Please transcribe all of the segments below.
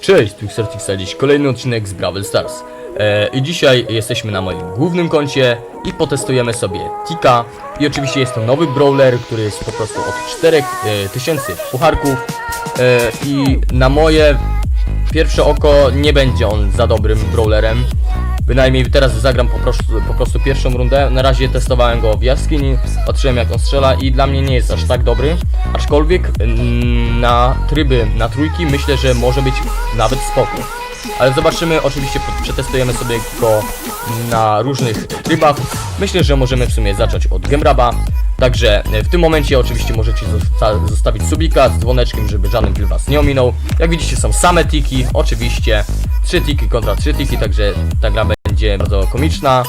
Cześć, tu Xertixa, dziś kolejny odcinek z Brawl Stars. E, I dzisiaj jesteśmy na moim głównym koncie i potestujemy sobie Tika. I oczywiście jest to nowy brawler, który jest po prostu od 4000 pucharków. E, I na moje pierwsze oko nie będzie on za dobrym brawlerem. Bynajmniej teraz zagram po prostu, po prostu pierwszą rundę. Na razie testowałem go w jaskini, patrzyłem jak on strzela i dla mnie nie jest aż tak dobry. Aczkolwiek mm, na tryby, na trójki myślę, że może być nawet spoko. Ale zobaczymy, oczywiście przetestujemy sobie go na różnych trybach. Myślę, że możemy w sumie zacząć od Gemraba. Także e, w tym momencie oczywiście możecie zosta- zostawić subika z dzwoneczkiem, żeby żaden kill was nie ominął. Jak widzicie są same tiki, oczywiście 3 tiki kontra 3 tiki, także ta gra będzie bardzo komiczna.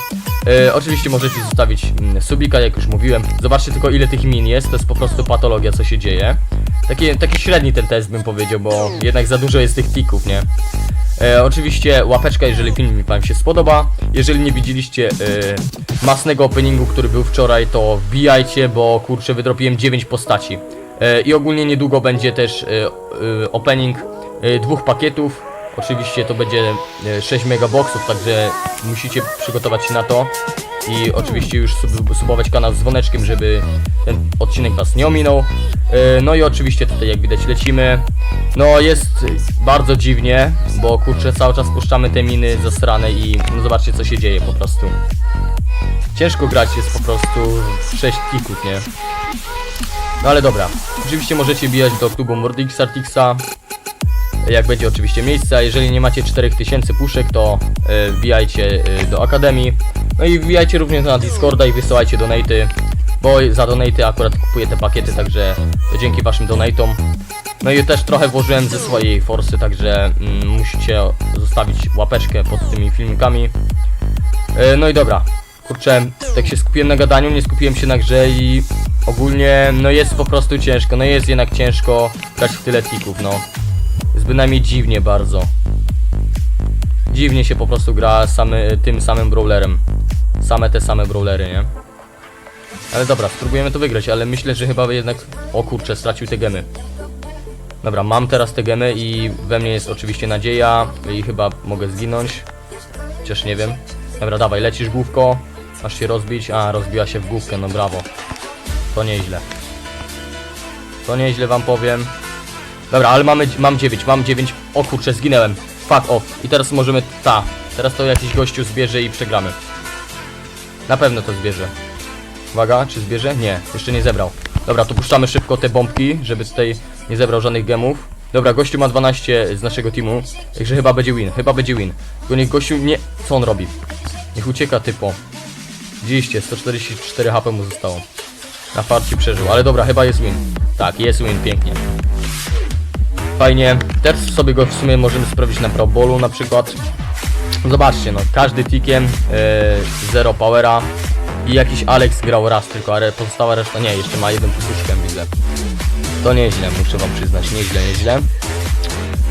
E, oczywiście możecie zostawić mm, subika, jak już mówiłem. Zobaczcie tylko ile tych min jest, to jest po prostu patologia co się dzieje. Taki, taki średni ten test bym powiedział, bo jednak za dużo jest tych tików, nie? E, oczywiście łapeczka, jeżeli film Wam się spodoba. Jeżeli nie widzieliście e, masnego openingu, który był wczoraj, to wbijajcie, bo kurczę, wydropiłem 9 postaci. E, I ogólnie niedługo będzie też e, e, opening e, dwóch pakietów. Oczywiście to będzie e, 6 megaboxów, także musicie przygotować się na to. I oczywiście już sub subować kanał z dzwoneczkiem, żeby ten odcinek Was nie ominął. E, No i oczywiście tutaj jak widać lecimy. No jest bardzo dziwnie, bo kurczę cały czas puszczamy te miny zasrane i no zobaczcie co się dzieje po prostu. Ciężko grać jest po prostu 6 tików, nie? No ale dobra. Oczywiście możecie bijać do klubu Mordixa Artixa. Jak będzie oczywiście miejsce, a jeżeli nie macie 4000 puszek, to e, wbijajcie e, do Akademii. No i wbijajcie również na Discorda i wysyłajcie donaty, bo za donaty akurat kupuję te pakiety, także dzięki waszym donatom. No i też trochę włożyłem ze swojej forsy, także mm, musicie zostawić łapeczkę pod tymi filmikami. E, no i dobra, kurczę, tak się skupiłem na gadaniu, nie skupiłem się na grze i ogólnie no jest po prostu ciężko, no jest jednak ciężko grać w tyle tików, no. Bynajmniej dziwnie bardzo. Dziwnie się po prostu gra samy, tym samym brawlerem. Same te same brawlery, nie? Ale dobra, spróbujemy to wygrać, ale myślę, że chyba jednak... O kurczę, stracił te gemy. Dobra, mam teraz te gemy i we mnie jest oczywiście nadzieja i chyba mogę zginąć. Chociaż nie wiem. Dobra, dawaj, lecisz główko. Masz się rozbić. A, rozbiła się w główkę, no brawo. To nieźle. To nieźle wam powiem. Dobra, ale mamy, mam 9, mam 9. O kurczę, zginęłem. Fuck off. I teraz możemy... Ta. Teraz to jakiś gościu zbierze i przegramy. Na pewno to zbierze. Uwaga, czy zbierze? Nie, jeszcze nie zebrał. Dobra, to puszczamy szybko te bombki, żeby tutaj nie zebrał żadnych gemów. Dobra, gościu ma 12 z naszego teamu, także chyba będzie win, chyba będzie win. Tylko niech gościu nie... Co on robi? Niech ucieka typo. Widzieliście, 144 HP mu zostało. Na farcie przeżył, ale dobra, chyba jest win. Tak, jest win, pięknie. Fajnie. Teraz sobie go w sumie możemy sprawdzić na Pro Bowlu na przykład. Zobaczcie, no, każdy tikiem, yy, zero powera i jakiś Alex grał raz tylko, ale pozostała reszta nie, jeszcze ma jedną puszkę, widzę. To nieźle, muszę wam przyznać, nieźle, nieźle.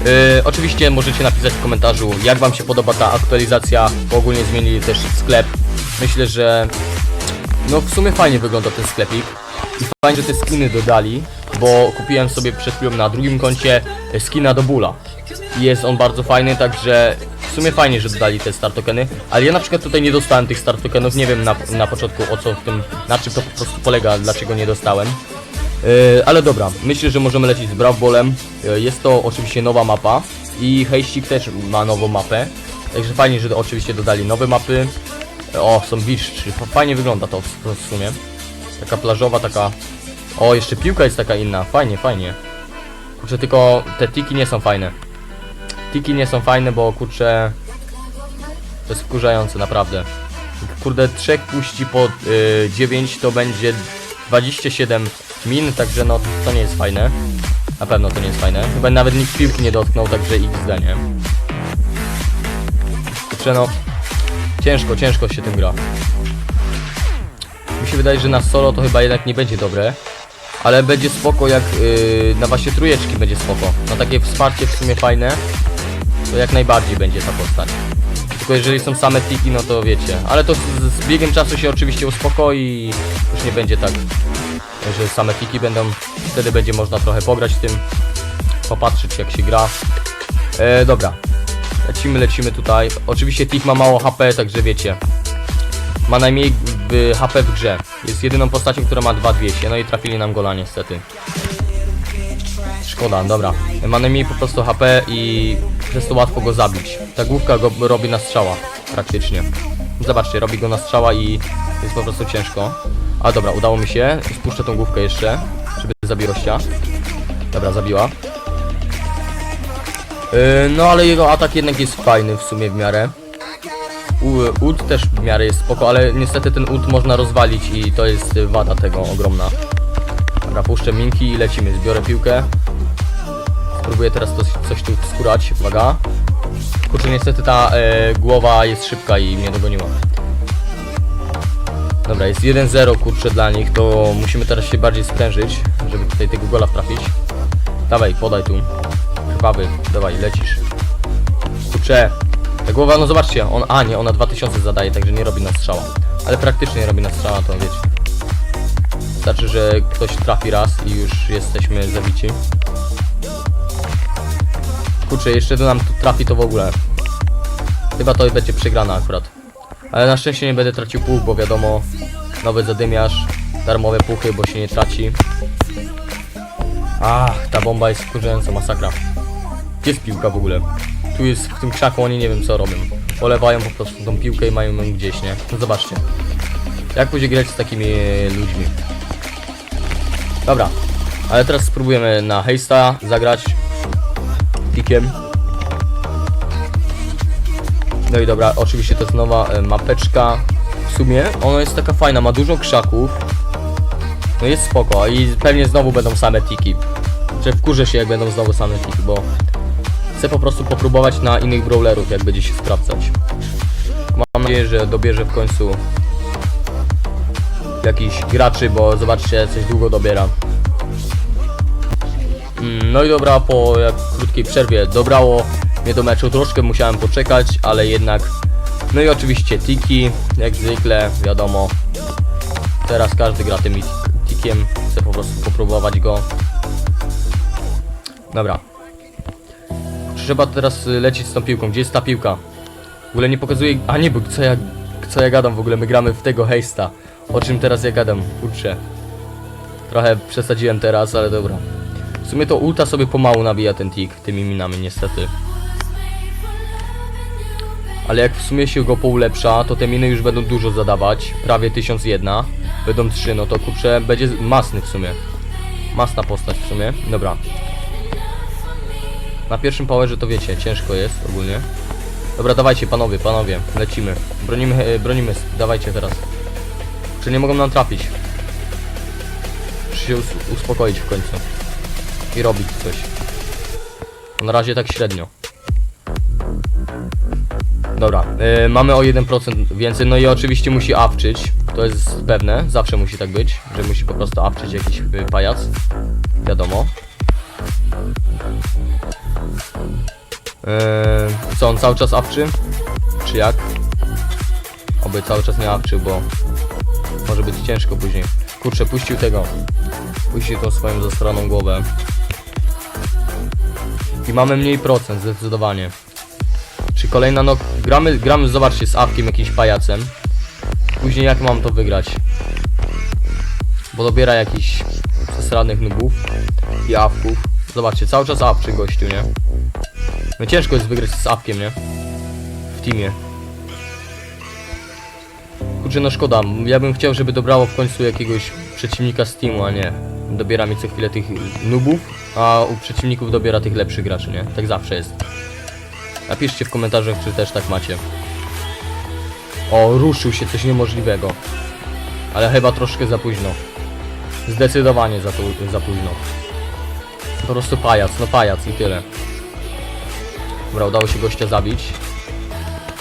Yy, oczywiście możecie napisać w komentarzu, jak wam się podoba ta aktualizacja, bo ogólnie zmienili też sklep. Myślę, że no w sumie fajnie wygląda ten sklepik. I fajnie, że te skiny dodali, bo kupiłem sobie przed chwilą na drugim koncie e, skina do Bula. Jest on bardzo fajny, także w sumie fajnie, że dodali te star tokeny, ale ja na przykład tutaj nie dostałem tych star tokenów, nie wiem na, na początku o co w tym, na czym to po prostu polega, dlaczego nie dostałem. Yy, ale dobra, myślę, że możemy lecieć z Brawl Ballem. Yy, jest to oczywiście nowa mapa i Hejścik też ma nową mapę. Także fajnie, że oczywiście dodali nowe mapy. O, są wiszczy. Fajnie wygląda to w, to w sumie. Taka plażowa, taka... O, jeszcze piłka jest taka inna. Fajnie, fajnie. Kurczę, tylko te tiki nie są fajne. Tiki nie są fajne, bo kurczę... To jest wkurzające, naprawdę. Kurde, trzech puści po y, 9 to będzie 27 min, także no to nie jest fajne. Na pewno to nie jest fajne. Chyba nawet nikt piłki nie dotknął, także XD, nie? Kurczę, no... Ciężko, ciężko się tym gra. Mi się wydaje, że na solo to chyba jednak nie będzie dobre. Ale będzie spoko jak yy, na właśnie trójeczki będzie spoko. No takie wsparcie w sumie fajne. To jak najbardziej będzie ta postać. Tylko jeżeli są same tiki, no to wiecie. Ale to z, z biegiem czasu się oczywiście uspokoi i już nie będzie tak, że same tiki będą. Wtedy będzie można trochę pograć tym. Popatrzeć jak się gra. E, dobra. Lecimy, lecimy tutaj. Oczywiście Tik ma mało HP, także wiecie. Ma najmniej HP w grze. Jest jedyną postacią, która ma 2200. No i trafili nam gola niestety. Szkoda, dobra. Ma najmniej po prostu HP i przez to łatwo go zabić. Ta główka go robi na strzała, praktycznie. Zobaczcie, robi go na strzała i jest po prostu ciężko. A dobra, udało mi się. Spuszczę tą główkę jeszcze, żeby zabić rościa. Dobra, zabiła. Yy, no ale jego atak jednak jest fajny w sumie w miarę. U- Ult też w miarę jest spoko, ale niestety ten ult można rozwalić i to jest wada tego ogromna. Dobra, puszczę minki i lecimy. Zbiorę piłkę. Spróbuję teraz coś, coś tu skórać. Uwaga. Kurczę, niestety ta e, głowa jest szybka i mnie dogoniła. Dobra, jest 1-0 kurczę dla nich, to musimy teraz się bardziej sprężyć, żeby tutaj tego gola trafić. Dawaj, podaj tu. Krwawy, dawaj, lecisz. Kurczę. Ta głowa, no zobaczcie, on, a nie, ona 2000 zadaje, także nie robi na strzała. Ale praktycznie robi na strzała, to wiecie. Wystarczy, że ktoś trafi raz i już jesteśmy zabici. Kurczę, jeszcze to nam trafi to w ogóle. Chyba to będzie przegrana akurat. Ale na szczęście nie będę tracił puch, bo wiadomo, nowy zadymiarz, darmowe puchy, bo się nie traci. Ach, ta bomba jest wkurzająca, masakra. Gdzie jest piłka w ogóle? Tu jest w tym krzaku, oni nie wiem co robią. Polewają po prostu tą piłkę i mają ją gdzieś, nie? No zobaczcie. Jak pójdzie grać z takimi ludźmi? Dobra, ale teraz spróbujemy na Heista zagrać pikiem. No i dobra, oczywiście to jest nowa e, mapeczka. W sumie ona jest taka fajna, ma dużo krzaków. No jest spoko i pewnie znowu będą same tiki. Że wkurzę się jak będą znowu same tiki, bo chcę po prostu popróbować na innych brawlerów, jak będzie się sprawdzać. Mam nadzieję, że dobierze w końcu jakichś graczy, bo zobaczcie, coś długo dobiera. Mm, No i dobra, po krótkiej przerwie dobrało mnie do meczu. Troszkę musiałem poczekać, ale jednak. No i oczywiście tiki, jak zwykle, wiadomo. Teraz każdy gra tym tik- tikiem. Chcę po prostu popróbować go. Dobra. Trzeba teraz y, lecieć z tą piłką. Gdzie jest ta piłka? W ogóle nie pokazuje. A nie, bo co ja, co ja gadam w ogóle? My gramy w tego hejsta. O czym teraz ja gadam? Kurczę. Trochę przesadziłem teraz, ale dobra. W sumie to ulta sobie pomału nabija ten tik tymi minami niestety. Ale jak w sumie się go poulepsza, to te miny już będą dużo zadawać. Prawie 1001. Będą 3, no to kurczę, będzie masny w sumie. Masna postać w sumie. Dobra. Na pierwszym powerze to wiecie, ciężko jest ogólnie. Dobra, dawajcie panowie, panowie, lecimy. Bronimy, e, bronimy, dawajcie teraz. Czy nie mogą nam trafić? Muszę się us uspokoić w końcu i robić coś. Na razie tak średnio. Dobra, yy, mamy o 1% więcej, no i oczywiście musi awczyć, to jest pewne, zawsze musi tak być, że musi po prostu awczyć jakiś yy, pajac, wiadomo. Yy, co, on cały czas awczy? Czy jak? Oby cały czas nie awczył, bo może być ciężko później. Kurczę, puścił tego, puścił tą swoją zasraną głowę. I mamy mniej procent, zdecydowanie. Czy kolejna no... Gramy, gramy zobaczcie, z awkiem jakimś pajacem. Później jak mam to wygrać? Bo dobiera jakichś przesradnych nubów i awków. Zobaczcie, cały czas awczy gościu, nie? No ciężko jest wygrać z awkiem, nie? W teamie. Kurczę, no szkoda. Ja bym chciał, żeby dobrało w końcu jakiegoś przeciwnika z teamu, a nie. Dobiera mi co chwilę tych nubów, a u przeciwników dobiera tych lepszych graczy, nie? Tak zawsze jest. Napiszcie w komentarzach, czy też tak macie. O, ruszył się coś niemożliwego. Ale chyba troszkę za późno. Zdecydowanie za, to, za późno. Po prostu pajac, no pajac i tyle. Dobra, udało się gościa zabić.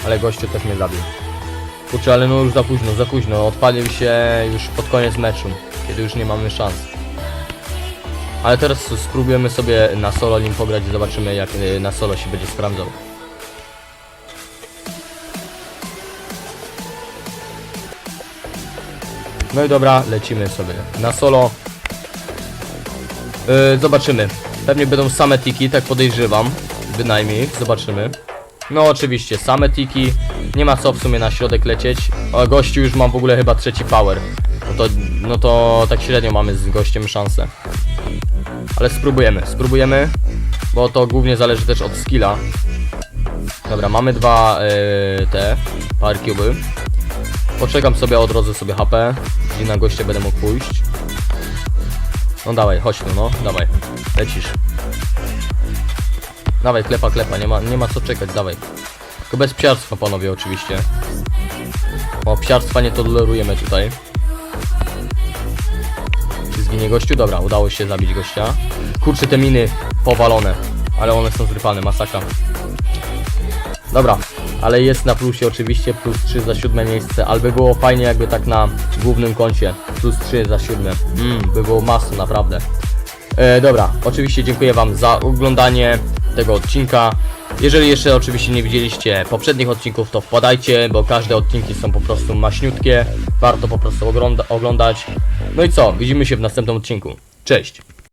Ale gościu też mnie zabił. Kurczę, ale no już za późno, za późno. Odpalił się już pod koniec meczu, kiedy już nie mamy szans. Ale teraz spróbujemy sobie na solo nim pograć i zobaczymy jak y, na solo się będzie sprawdzał. No i dobra, lecimy sobie na solo. Yy, zobaczymy. Pewnie będą same tiki, tak podejrzewam. Wynajmij ich, zobaczymy. No oczywiście, same tiki. Nie ma co w sumie na środek lecieć. O, gościu już mam w ogóle chyba trzeci power. No to, no to tak średnio mamy z gościem szansę. Ale spróbujemy, spróbujemy. Bo to głównie zależy też od skilla. Dobra, mamy dwa yy, te power cube'y. Poczekam sobie, odrodzę sobie HP i na goście będę mógł pójść. No dawaj, chodź tu, no, dawaj. Lecisz. Dawaj, klepa, klepa, nie ma, nie ma co czekać, dawaj. Tylko bez psiarstwa, panowie, oczywiście. O, psiarstwa nie tolerujemy tutaj. Czy zginie gościu? Dobra, udało się zabić gościa. Kurczę, te miny powalone. Ale one są zrypane, masakra. Dobra, ale jest na plusie oczywiście, plus 3 za siódme miejsce, ale by było fajnie jakby tak na głównym koncie, plus 3 za siódme, mm, by było masło naprawdę. E, dobra, oczywiście dziękuję wam za oglądanie tego odcinka. Jeżeli jeszcze oczywiście nie widzieliście poprzednich odcinków, to wpadajcie, bo każde odcinki są po prostu maśniutkie, warto po prostu ogląda oglądać. No i co, widzimy się w następnym odcinku. Cześć!